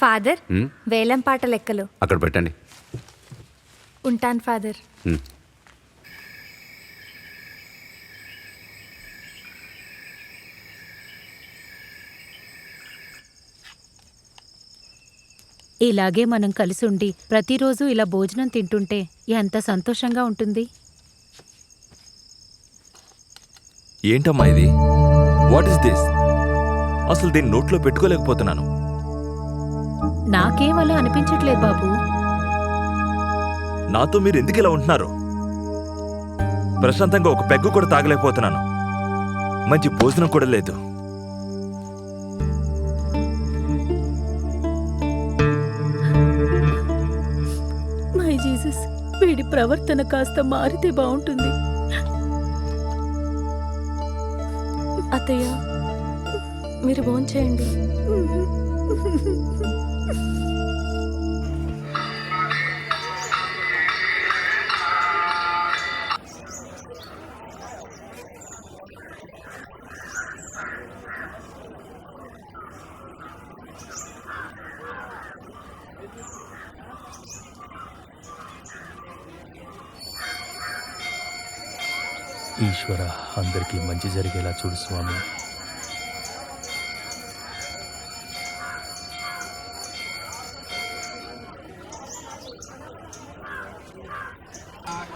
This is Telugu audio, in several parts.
ఫాదర్ వేలం పాట లెక్కలు అక్కడ పెట్టండి. ఉంటాను ఫాదర్ ఉమ్. ఇలాగే మనం కలిసి ఉండి ప్రతిరోజు ఇలా భోజనం తింటుంటే ఎంత సంతోషంగా ఉంటుంది. ఏంటమ్మా ఇది? వాట్ ఇస్ దిస్ అసలు దీన్ని నోట్లో పెట్టుకోలేకపోతున్నాను. నాకేం అలా అనిపించట్లేదు బాబు. నాతో మీరు ఎందుకు ఇలా ఉంటున్నారు? ప్రశాంతంగా ఒక పెగ్గు కూడా తాగలేకపోతున్నాను. మంచి భోజనం కూడా లేదు. మై జీసస్ వీడి ప్రవర్తన కాస్త మారితే బాగుంటుంది. అత్తయ్య మీరు భోంచేయండి. ఈశ్వర అందరికీ మంచి జరిగేలా చూడు స్వామి.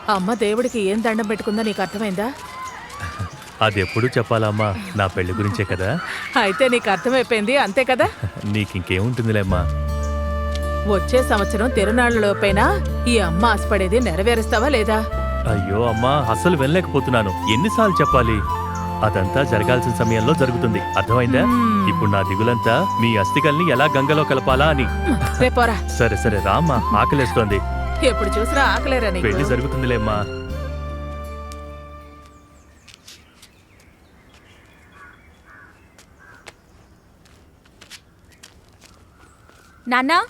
అమ్మ దేవుడికి ఏం దండం పెట్టుకుందో నీకు అర్థమైందా? అది ఎప్పుడు చెప్పాలమ్మా నా పెళ్ళి గురించే కదా? అయితే నీకు అర్థమైపోయింది అంతే కదా? నీకు ఇంకేముంటుందిలేమ్మా? వచ్చే సంవత్సరం తిరునాళ్ళలోపైనా ఈ అమ్మ ఆశపడేది నెరవేరుస్తావా లేదా? అయ్యో అమ్మా అస్సలు వెళ్ళలేకపోతున్నాను ఎన్నిసార్లు చెప్పాలి? అదంతా జరగాల్సిన సమయంలో జరుగుతుంది. అర్థమైందా? ఇప్పుడు నా దిగులంతా మీ అస్థికల్ని ఎలా గంగలో కలపాలా అని. రేపోరా సరే సరే రామ్మా. ఆకలేస్తోంది. ఎప్పుడు చూసినా ఆకలేరా నీకు? పెళ్ళి జరుగుతుందిలేమ్మా. నాన్నా?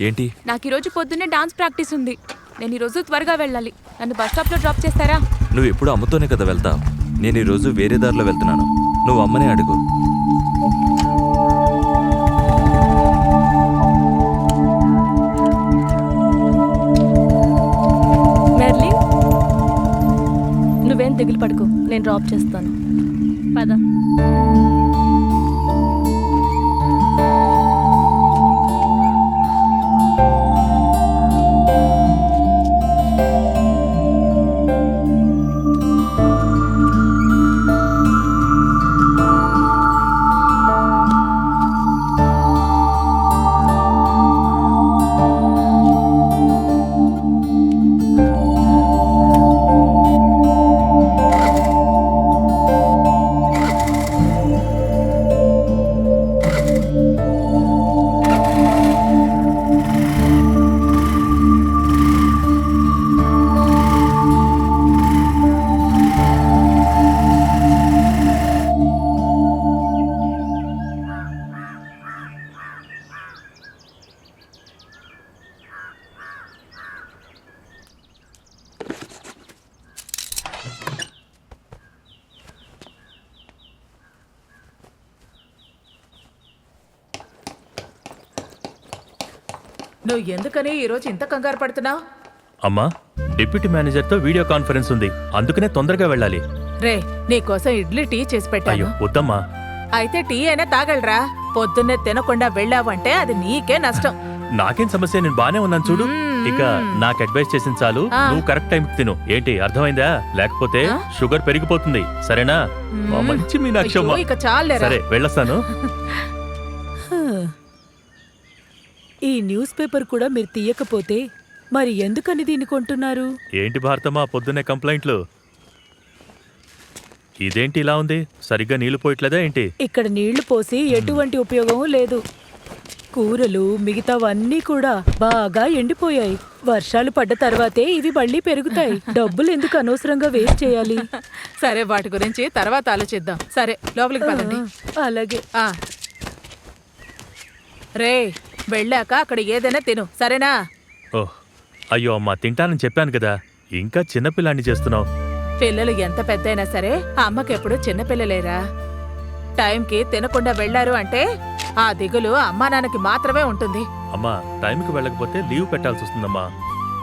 ఏంటి? నాకు ఈరోజు పొద్దున్నే డాన్స్ ప్రాక్టీస్ ఉంది. నేను ఈరోజు త్వరగా వెళ్ళాలి. నన్ను బస్ స్టాప్లో డ్రాప్ చేస్తారా? నువ్వు ఎప్పుడు అమ్మతోనే కదా వెళ్తావు. నేను ఈరోజు వేరే దారిలో వెళ్తున్నాను. నువ్వు అమ్మనే అడుగు. నేను డ్రాప్ చేస్తాను. పద. నువ్వు ఎందుకని ఈరోజు ఇంత కంగారు పడుతున్నావు? అమ్మా డిప్యూటీ మేనేజర్తో వీడియో కాన్ఫరెన్స్ ఉంది. అందుకనే తొందరగా వెళ్ళాలి. రే నీకోసం ఇడ్లీ టీ చేసి అయ్యో పెట్టాను వద్దమ్మా. అయితే టీ అయినా తాగలరా? పొద్దున్నే తినకుండా వెళ్ళావంటే అది నీకే నష్టం. నాకేం సమస్య నేను బానే ఉన్నాను చూడు. ఇక నాకు అడ్వైస్ చేసిన చాలు. ఆ. నువ్వు కరెక్ట్ టైం తిను. ఏంటి అర్థమైందా? లేకపోతే ఆ? షుగర్ పెరిగిపోతుంది. సరేనా? మా. మంచి మీనాక్షమ్మ అయ్యో, ఇక చాలేరా సరే వెళ్ళొస్తాను. ఈ న్యూస్ పేపర్ కూడా మీరు తీయకపోతే మరి ఎందుకని దీన్ని కొంటున్నారు? ఏంటి భారతమ్మా పొద్దున్నే కంప్లైంట్లు? ఇదేంటి ఇలా ఉంది? సరిగ్గా నీళ్ళు పోయట్లేదా ఏంటి? ఇక్కడ నీళ్ళు పోసి ఎటువంటి ఉపయోగం లేదు. కూరలు మిగతావన్నీ కూడా బాగా ఎండిపోయాయి. వర్షాలు పడ్డ తర్వాతే ఇవి మళ్ళీ పెరుగుతాయి. డబ్బులు ఎందుకు అనవసరంగా వేస్ట్ చేయాలి? సరే వాటి గురించి తర్వాత ఆలోచిద్దాం. సరే లోపలికి పదండి. అలాగే. ఆ. రే వెళ్ళాక అక్కడ ఏదైనా తిను సరేనా? ఓహ్ అయ్యో అమ్మా తింటానని చెప్పాను కదా. ఇంకా చిన్నపిల్లాన్ని చేస్తున్నావు. పిల్లలు ఎంత పెద్దయినా సరే అమ్మకెప్పుడు చిన్నపిల్లలేరా టైంకి తినకుండా వెళ్ళారు అంటే ఆ దిగులు అమ్మా నాన్నకి మాత్రమే ఉంటుంది. అమ్మా టైంకి వెళ్ళకపోతే లీవ్ పెట్టాల్సి వస్తుందమ్మా.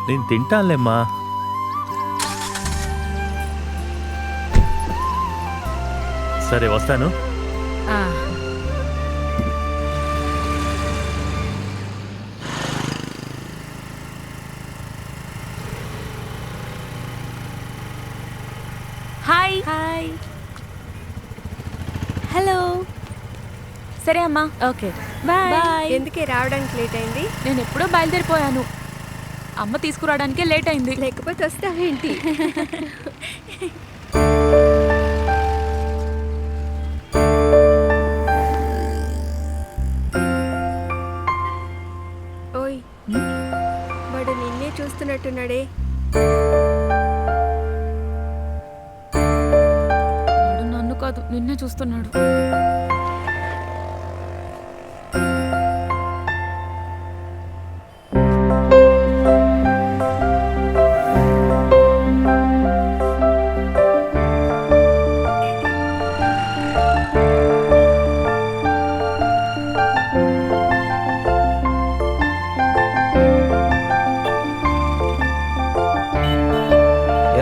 నేను తింటానులేమ్మా. సరే వస్తాను. ఆ, హలో. సరే అమ్మా. ఓకే. బాయ్. Bye. ఎందుకే రావడానికి లేట్ అయింది? నేను ఎప్పుడో బయలుదేరిపోయాను. అమ్మ తీసుకురావడానికే లేట్ అయింది. లేకపోతే వస్తావేంటి? ఓయ్. వాడు నిన్నే చూస్తున్నట్టున్నాడే. నన్ను చూస్తున్నాడు.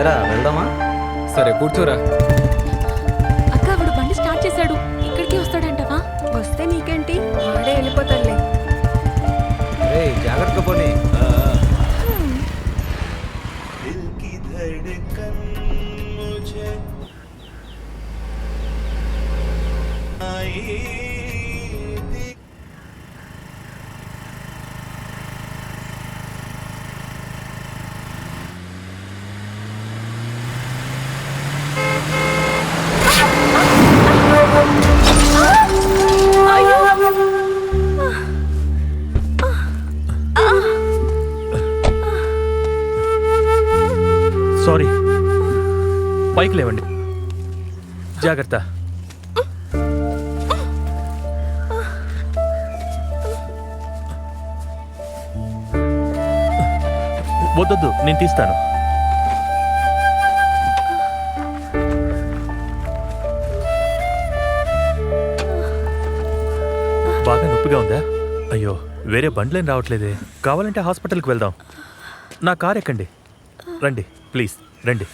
ఎరా వెళ్దామా? సరే కూర్చోరా. సారీ పైకి లేవండి. జాగ్రత్త. వద్దొద్దు నేను తీస్తాను. బాగా నొప్పిగా ఉందా? అయ్యో వేరే బండ్లేం రావట్లేదే. కావాలంటే హాస్పిటల్కి వెళ్దాం. నా కార్ ఎక్కండి. రండి ప్లీజ్ రండి.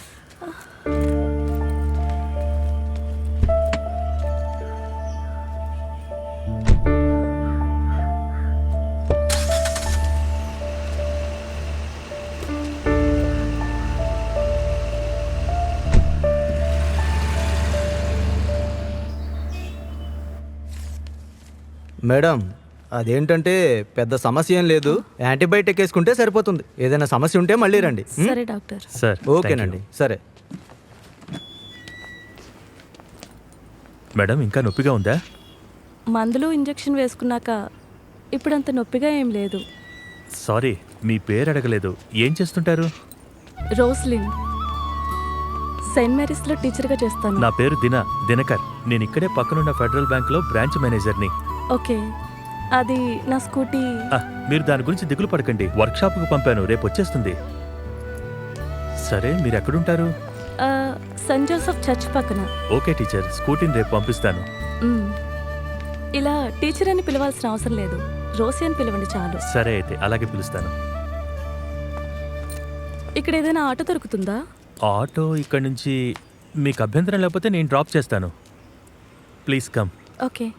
మేడం అదేంటంటే పెద్ద సమస్య ఏం లేదు. యాంటీబయాటిక్ వేసుకుంటే సరిపోతుంది. ఏదైనా సమస్య ఉంటే మళ్ళీ రండి. ఉం? సరే డాక్టర్. సార్ ఓకేనండి. సరే. మేడం ఇంకా నొప్పిగా ఉందా? మందులు ఇంజెక్షన్ వేసుకున్నాక ఇప్పుడంత నొప్పిగా ఏం లేదు. సారీ మీ పేరు అడగలేదు. ఏం చేస్తుంటారు? రోస్లిన్. సెయింట్ మేరీస్లో టీచర్గా చేస్తాను. నా పేరు దిన దినకర్. నేను ఇక్కడే పక్కనున్న ఫెడరల్ బ్యాంక్లో బ్రాంచ్ మేనేజర్ని. ఓకే. అది నా స్కూటీ. ఆ, మీరు దాని గురించి దిగులు పడకండి. వర్క్షాప్కు పంపాను. రేపు వచ్చేస్తుంది. సరే మీరు ఎక్కడుంటారు? ఆ, సెయింట్ జోసెఫ్ చర్చ్ పక్కన. Okay teacher. స్కూటీని రేపు పంపిస్తాను. ఇలా టీచర్ అని పిలవాల్సిన అవసరం లేదు. రోసి అని పిలవండి చాలు. సరే అయితే అలాగే పిలుస్తాను. ఇక్కడ ఏదైనా ఆటో దొరుకుతుందా? ఆటో ఇక్కడ నుంచి మీకు అభ్యంతరం లేకపోతే నేను డ్రాప్ చేస్తాను. Please come. ఓకే.